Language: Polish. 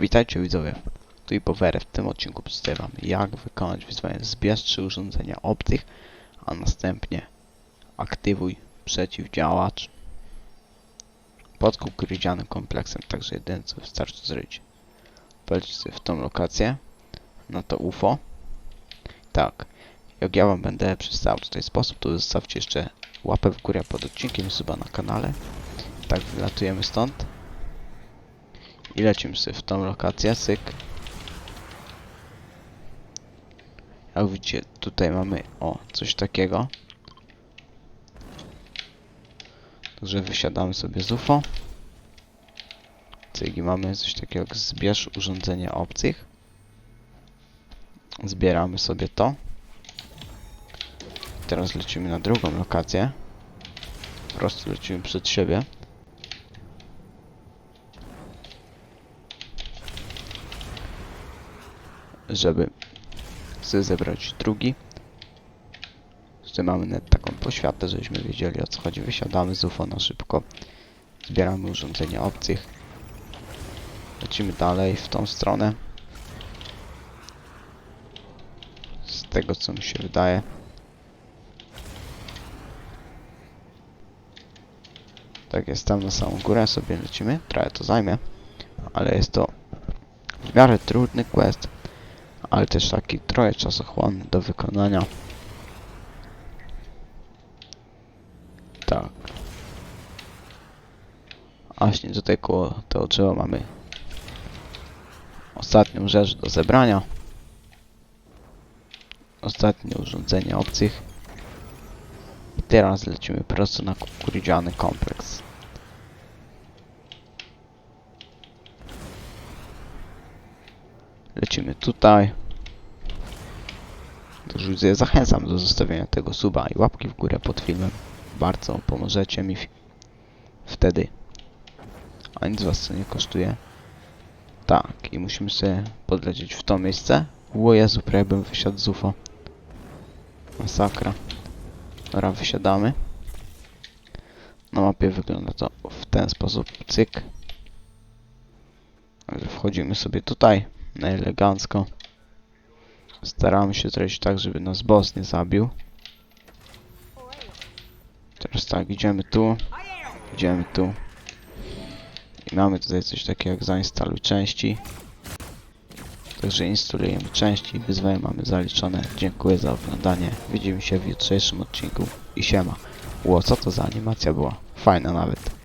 Witajcie widzowie, tu i Powerę. W tym odcinku przedstawię wam jak wykonać wyzwanie zbierz trzy urządzenia obcych, a następnie aktywuj przeciwdziałacz pod kukurydzianym kompleksem, także jedyne co wystarczy zrobić. Wejdźcie sobie w tą lokację, na to UFO. Tak, jak ja wam będę przedstawiał w ten sposób, to zostawcie jeszcze łapę w górę pod odcinkiem suba na kanale. Tak, wylatujemy stąd. I lecimy sobie w tą lokację, syk. Jak widzicie, tutaj mamy, o, coś takiego. Także wysiadamy sobie z UFO. Cyk, i mamy coś takiego jak zbierz urządzenia obcych. Zbieramy sobie to. Teraz lecimy na drugą lokację. Po prostu lecimy przed siebie. Żeby sobie zebrać drugi. Tutaj mamy taką poświatę, żebyśmy wiedzieli o co chodzi. Wysiadamy z UFO na szybko. Zbieramy urządzenia obcych. Lecimy dalej w tą stronę. Z tego co mi się wydaje. Tak jest, tam na samą górę sobie lecimy. Trochę to zajmie. Ale jest to w miarę trudny quest ale też taki trochę czasochłonny do wykonania. Tak. Właśnie tutaj koło tego drzewa mamy ostatnią rzecz do zebrania. Ostatnie urządzenie obcych. I teraz lecimy prosto na kukurydziany kompleks. Lecimy tutaj. Zachęcam do zostawienia tego suba i łapki w górę pod filmem. Bardzo pomożecie mi wtedy. A nic was to nie kosztuje. Tak, i musimy sobie podlecieć w to miejsce. O Jezu, prawie bym wysiadł z UFO. Masakra. Dobra, wysiadamy. Na mapie wygląda to w ten sposób. Cyk. Wchodzimy sobie tutaj elegancko. Staramy się zrobić tak, żeby nas boss nie zabił. Teraz tak, idziemy tu, idziemy tu. I mamy tutaj coś takiego jak zainstaluj części. Także instalujemy części, wyzwanie mamy zaliczone. Dziękuję za oglądanie. Widzimy się w jutrzejszym odcinku i siema. Ło, co to za animacja była? Fajna nawet.